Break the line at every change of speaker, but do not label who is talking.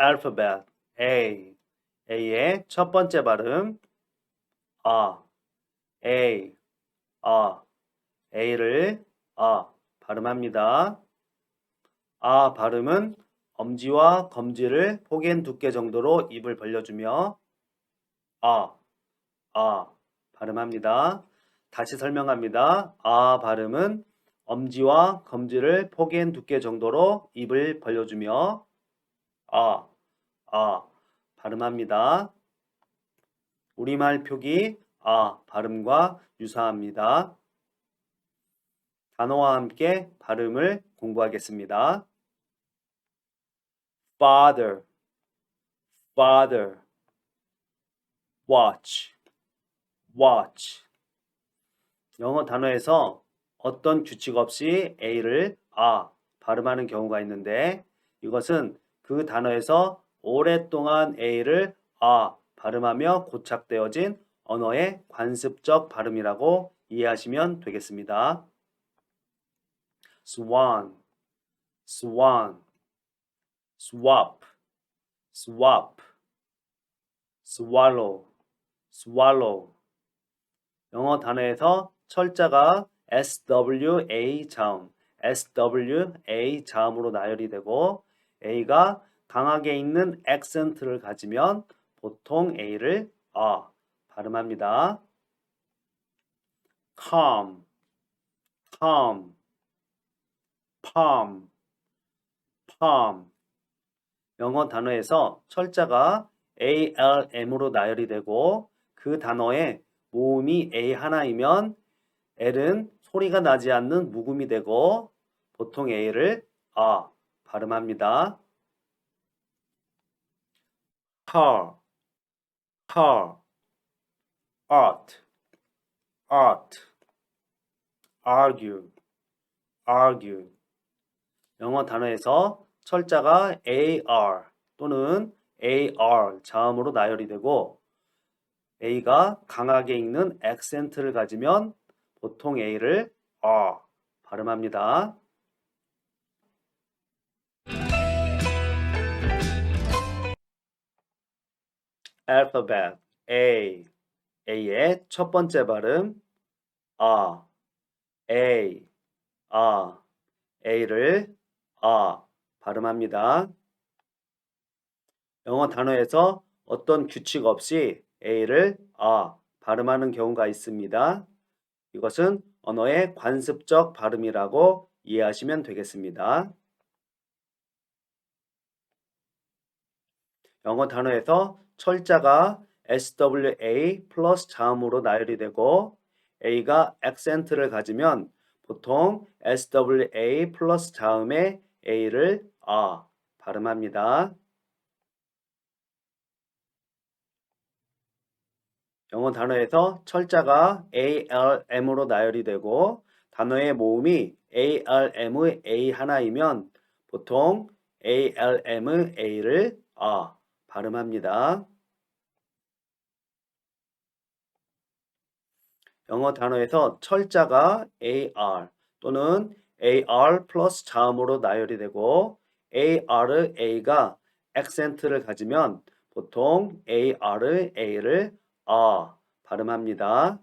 alphabet A. A의 첫 번째 발음 아, A, 아, A를 아 발음합니다. 아 발음은 엄지와 검지를 폭엔 두께 정도로 입을 벌려주며 아, 아 발음합니다. 다시 설명합니다. 아 발음은 엄지와 검지를 폭엔 두께 정도로 입을 벌려주며 아, 아 발음합니다. 우리말 표기 아 발음과 유사합니다. 단어와 함께 발음을 공부하겠습니다. father, father, watch, watch. 영어 단어에서 어떤 규칙 없이 A를 아 발음하는 경우가 있는데 이것은 그 단어에서 오랫동안 A를 아 발음하며 고착되어진 언어의 관습적 발음이라고 이해하시면 되겠습니다. swan, swan, swap, swap, swallow, swallow. 영어 단어에서 철자가 SWA 자음, SWA 자음으로 나열이 되고 A가 강하게 있는 액센트를 가지면 보통 A를 아 발음합니다. calm, calm, palm, palm. 영어 단어에서 철자가 ALM으로 나열이 되고 그 단어에 모음이 A 하나이면 L은 소리가 나지 않는 묵음이 되고 보통 A를 아 발음합니다. Car, car, art, art, argue, argue. 영어 단어에서 철자가 AR 또는 AR 자음으로 나열이 되고 A가 강하게 읽는 액센트를 가지면 보통 A를 R 발음합니다. Alphabet A A의 첫 번째 발음 아 A 아 A를 아 발음합니다. 영어 단어에서 어떤 규칙 없이 A를 아 발음하는 경우가 있습니다. 이것은 언어의 관습적 발음이라고 이해하시면 되겠습니다. 영어 단어에서 철자가 SWA 플러스 자음으로 나열이 되고 A가 액센트를 가지면 보통 SWA 플러스 자음에 A를 아 발음합니다. 영어 단어에서 철자가 ALM으로 나열이 되고 단어의 모음이 ALM의 A 하나이면 보통 ALM의 A를 아 발음합니다. 영어 단어에서 철자가 AR 또는 AR 플러스 자음으로 나열이 되고 AR의 A가 액센트를 가지면 보통 AR의 A를 아 발음합니다.